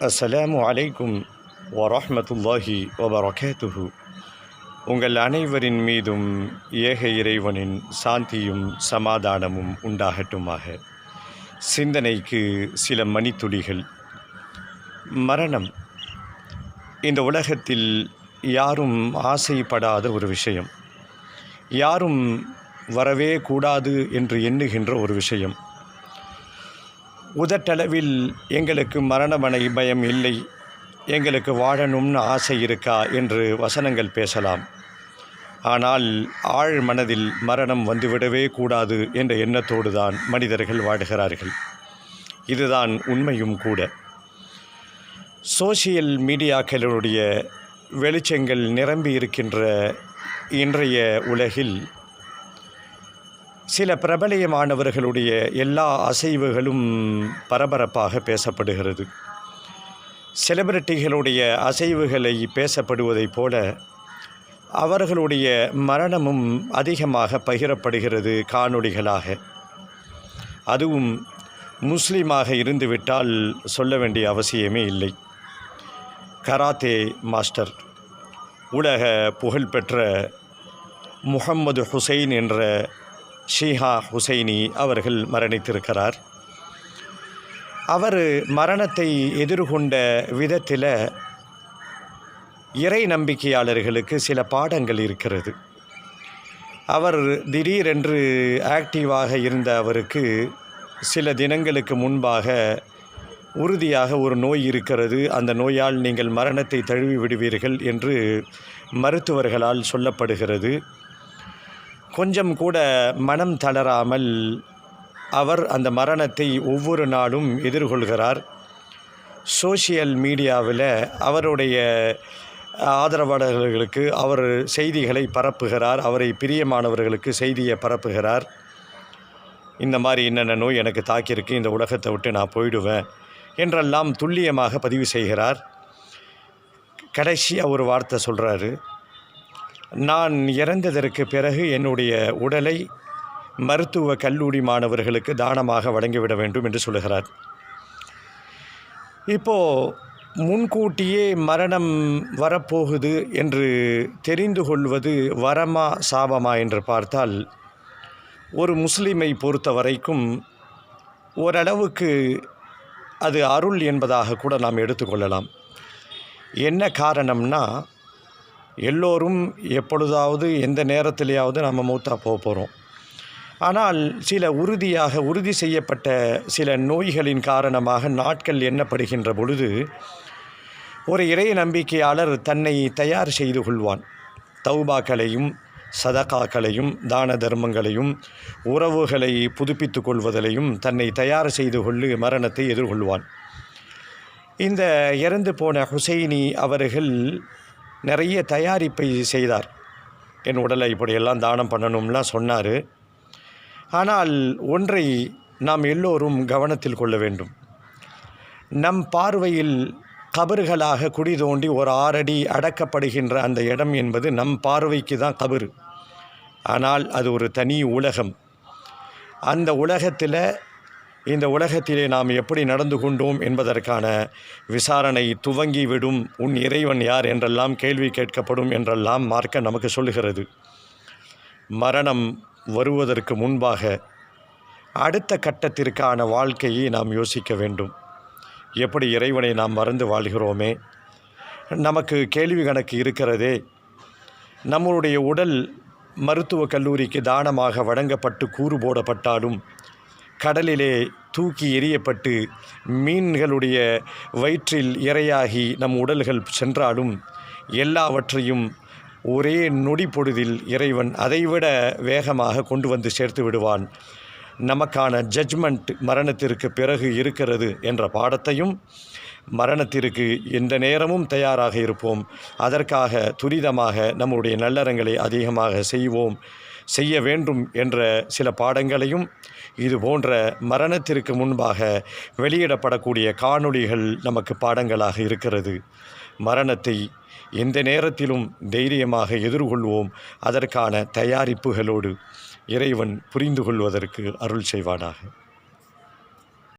அஸ்ஸலாமு அலைக்கும் வரஹ்மத்துல்லாஹி வபரகாத்துஹு. உங்கள் அனைவரின் மீதும் ஏக இறைவனின் சாந்தியும் சமாதானமும் உண்டாகட்டுமாக. சிந்தனைக்கு சில மணித்துளிகள். மரணம். இந்த உலகத்தில் யாரும் ஆசைப்படாத ஒரு விஷயம். யாரும் வரவே கூடாது என்று எண்ணுகின்ற ஒரு விஷயம். உதட்டளவில் எங்களுக்கு மரணமனை பயம் இல்லை. எங்களுக்கு வாழணும்னு ஆசை இருக்கா என்று வசனங்கள் பேசலாம். ஆனால் ஆழ் மனதில் மரணம் வந்துவிடவே கூடாது என்ற எண்ணத்தோடு தான் மனிதர்கள் வாடுகிறார்கள் இதுதான் உண்மையும் கூட. சோசியல் மீடியாக்களுடைய வெளிச்சங்கள் நிரம்பி இருக்கின்ற இன்றைய உலகில் சில பிரபலியமானவர்களுடைய எல்லா அசைவுகளும் பரபரப்பாக பேசப்படுகிறது. செலிபிரிட்டிகளுடைய அசைவுகளை பேசப்படுவதைப் போல அவர்களுடைய மரணமும் அதிகமாக பகிரப்படுகிறது காணொளிகளாக. அதுவும் முஸ்லீமாக இருந்துவிட்டால் சொல்ல வேண்டிய அவசியமே இல்லை. கராத்தே மாஸ்டர் உலக புகழ்பெற்ற முகம்மது ஹுசைன் என்ற ஷீஹா ஹுசைனி அவர்கள் மரணித்திருக்கிறார். அவர் மரணத்தை எதிர்கொண்ட விதத்தில் இறை நம்பிக்கையாளர்களுக்கு சில பாடங்கள் இருக்கிறது. அவர் திடீரென்று ஆக்டிவாக இருந்த அவருக்கு சில தினங்களுக்கு முன்பாக உறுதியாக ஒரு நோய் இருக்கிறது. அந்த நோயால் நீங்கள் மரணத்தை தழுவி விடுவீர்கள் என்று மருத்துவர்களால் சொல்லப்படுகிறது. கொஞ்சம் கூட மனம் தளராமல் அவர் அந்த மரணத்தை ஒவ்வொரு நாளும் எதிர்கொள்கிறார். சோஷியல் மீடியாவில் அவருடைய ஆதரவாளர்களுக்கு அவர் செய்திகளை பரப்புகிறார். அவரை பிரியமானவர்களுக்கு செய்தியை பரப்புகிறார். இந்த மாதிரி என்னென்ன நோய் எனக்கு தாக்கியிருக்கு இந்த உலகத்தை விட்டு நான் போயிடுவேன் என்றெல்லாம் துல்லியமாக பதிவு செய்கிறார். கடைசியாக ஒரு வார்த்தை சொல்கிறாரு நான் இறந்ததற்கு பிறகு என்னுடைய உடலை மருத்துவ கல்லூரி மாணவர்களுக்கு தானமாக வழங்கிவிட வேண்டும் என்று சொல்லுகிறார். இப்போது முன்கூட்டியே மரணம் வரப்போகுது என்று தெரிந்து கொள்வது வரமா சாபமா என்று பார்த்தால் ஒரு முஸ்லீமை பொறுத்த வரைக்கும் ஓரளவுக்கு அது அருள் என்பதாக கூட நாம் எடுத்துக்கொள்ளலாம் என்ன காரணம்னா எல்லோரும் எப்பொழுதாவது எந்த நேரத்திலேயாவது நம்ம மூத்தா போக போகிறோம் ஆனால் சில உறுதியாக உறுதி செய்யப்பட்ட சில நோய்களின் காரணமாக நாட்கள் எண்ணப்படுகின்ற பொழுது ஒரு இறை நம்பிக்கையாளர் தன்னை தயார் செய்து கொள்வான். தௌபாக்களையும் சதகாக்களையும் தான தர்மங்களையும் உறவுகளை புதுப்பித்து கொள்வதிலையும் தன்னை தயார் செய்து கொள்ளு மரணத்தை எதிர்கொள்வான். இந்த இறந்து போன ஹுசைனி அவர்கள் நிறைய தயாரிப்பை செய்தார். என் உடலை இப்படியெல்லாம் தானம் பண்ணணும்லாம் சொன்னார். ஆனால் ஒன்றை நாம் எல்லோரும் கவனத்தில் கொள்ள வேண்டும். நம் பார்வையில் கபறுகளாக குடி தோண்டி ஒரு ஆறடி அடக்கப்படுகின்ற அந்த இடம் என்பது நம் பார்வைக்கு தான் கபறு. ஆனால் அது ஒரு தனி உலகம். அந்த உலகத்தில் இந்த உலகத்திலே நாம் எப்படி நடந்து கொண்டோம் என்பதற்கான விசாரணை துவங்கிவிடும். உன் இறைவன் யார் என்றெல்லாம் கேள்வி கேட்கப்படும் என்றெல்லாம் மார்க்க நமக்கு சொல்லுகிறது. மரணம் வருவதற்கு முன்பாக அடுத்த கட்டத்திற்கான வாழ்க்கையை நாம் யோசிக்க வேண்டும். எப்படி இறைவனை நாம் மறந்து வாழ்கிறோமே? நமக்கு கேள்வி கணக்கு இருக்கிறதே. நம்மளுடைய உடல் மருத்துவக் கல்லூரிக்கு தானமாக வழங்கப்பட்டு கூறு போடப்பட்டாலும் கடலிலே தூக்கி எறியப்பட்டு மீன்களுடைய வயிற்றில் இரையாகி நம் உடல்கள் சென்றாலும் எல்லாவற்றையும் ஒரே நொடி பொழுதில் இறைவன் அதைவிட வேகமாக கொண்டு வந்து சேர்த்து விடுவான். நமக்கான ஜட்ஜ்மெண்ட் மரணத்திற்கு பிறகு இருக்கிறது என்ற பாடத்தையும் மரணத்திற்கு எந்த நேரமும் தயாராக இருப்போம். அதற்காக துரிதமாக நம்முடைய நல்லறங்களை அதிகமாக செய்வோம். செய்ய வேண்டும் என்ற சில பாடங்களையும் இது போன்ற மரணத்திற்கு முன்பாக வெளியிடப்படக்கூடிய காணொளிகள் நமக்கு பாடங்களாக இருக்கிறது. மரணத்தை எந்த நேரத்திலும் தைரியமாக எதிர்கொள்வோம் அதற்கான தயாரிப்புகளோடு இறைவன் புரிந்து கொள்வதற்கு அருள் செய்வானாக.